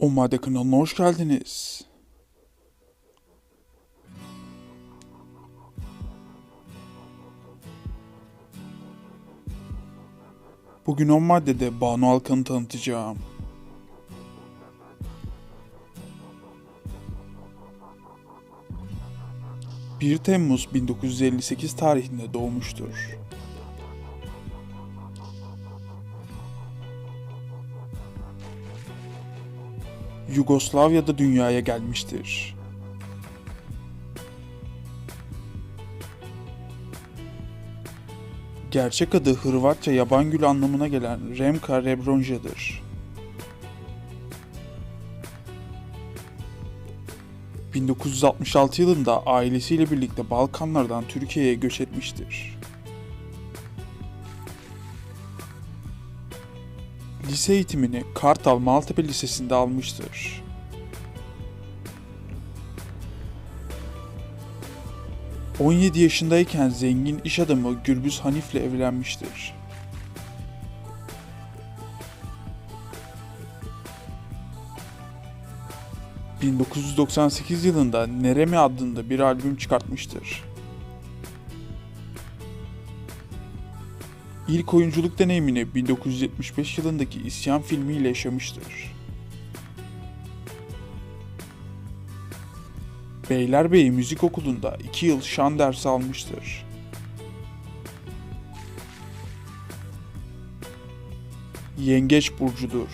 Omade kanalına hoş geldiniz. Bugün o maddede Banu Alkan'ı tanıtacağım. ...1 Temmuz 1958 tarihinde doğmuştur. Yugoslavya'da dünyaya gelmiştir. Gerçek adı Hırvatça yaban gül anlamına gelen Remka Rebronja'dır. 1966 yılında ailesiyle birlikte Balkanlardan Türkiye'ye göç etmiştir. Lise eğitimini Kartal Maltepe Lisesi'nde almıştır. ...17 yaşındayken zengin iş adamı Gürbüz Hanif'le evlenmiştir. ...1998 yılında Neremi adında bir albüm çıkartmıştır. İlk oyunculuk deneyimini 1975 yılındaki İsyan filmiyle yaşamıştır. Beylerbeyi Müzik Okulu'nda 2 yıl şan dersi almıştır. Yengeç burcudur.